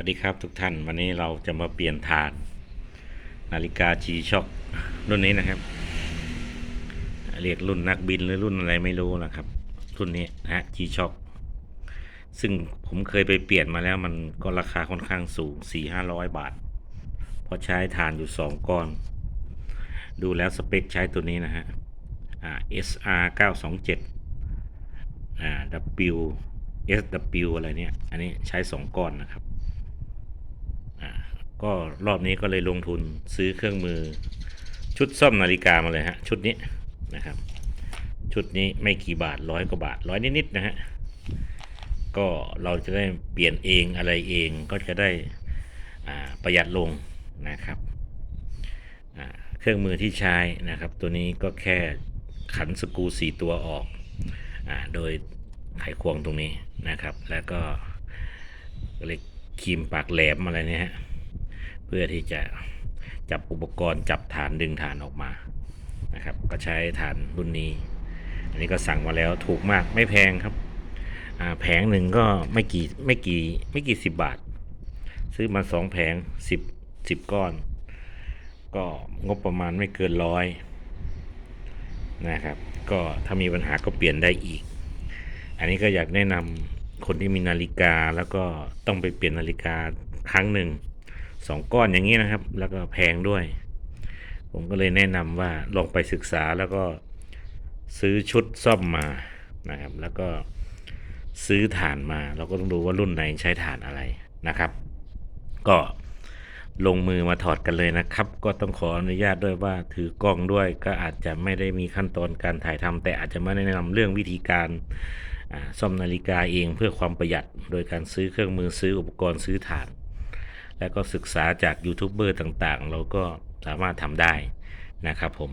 วัสดีครับทุกท่านวันนี้เราจะมาเปลี่ยนฐานนาฬิกา G-Shock รุ่นนี้นะครับ เรียกรุ่นนักบินหรือรุ่นอะไรไม่รู้นะครับ รุ่นนี้นะฮะ G-Shock ซึ่งผมเคยไปเปลี่ยนมาแล้วมันก็ราคาค่อนข้างสูง4 5 0 0บาท เพราะใช้ฐานอยู่2ก้อน ดูแล้วสเปคใช้ตัวนี้นะฮะอ่า SR 927อ่า W SW อะไรเนี่ย อันนี้ใช้2ก้อนนะครับ ก็รอบนี้ก็เลยลงทุนซื้อเครื่องมือ ชุดซ่อมนาฬิกามาเลยฮะ ชุดนี้นะครับ ชุดนี้ไม่กี่บาทร้อยกว่าบาทร้อยนิดๆนะฮะก็เราจะได้เปลี่ยนเองอะไรเองก็จะได้ประหยัดลงนะครับเครื่องมือที่ใช้นะครับ ตัวนี้ก็แค่ขันสกรูสี่ตัวออกอโดยไขควงตรงนี้นะครับ แล้วก็เรียกครีมปากแหลมอะไรเนี่ยฮะ เพื่อที่จะจับอุปกรณ์จับฐานดึงฐานออกมานะครับ ก็ใช้ฐานรุ่นนี้ อันนี้ก็สั่งมาแล้วถูกมากไม่แพงครับแผงหนึ่งก็ไม่กี่ไม่กี่ไม่กี่สิบบาท ซื้อมาสองแผงสิบสิบก้อน ก็งบประมาณไม่เกินร้อยนะครับ ก็ถ้ามีปัญหาก็เปลี่ยนได้อีก อันนี้ก็อยากแนะนำคนที่มีนาฬิกาแล้วก็ต้องไปเปลี่ยนนาฬิกาครั้งหนึ่ง สองก้อนอย่างนี้นะครับ แล้วก็แพงด้วย ผมก็เลยแนะนำว่าลองไปศึกษาแล้วก็ซื้อชุดซ่อมมานะครับ แล้วก็ซื้อฐานมา เราก็ต้องดูว่ารุ่นไหนใช้ฐานอะไรนะครับ ก็ลงมือมาถอดกันเลยนะครับ ก็ต้องขออนุญาตด้วยว่าถือกล้องด้วยก็อาจจะไม่ได้มีขั้นตอนการถ่ายทำแต่อาจจะไม่แนะนำเรื่องวิธีการซ่อมนาฬิกาเองเพื่อความประหยัด โดยการซื้อเครื่องมือซื้ออุปกรณ์ซื้อฐาน แล้วก็ศึกษาจากยูทูบเบอร์ต่างๆ เราก็สามารถทำได้นะครับผม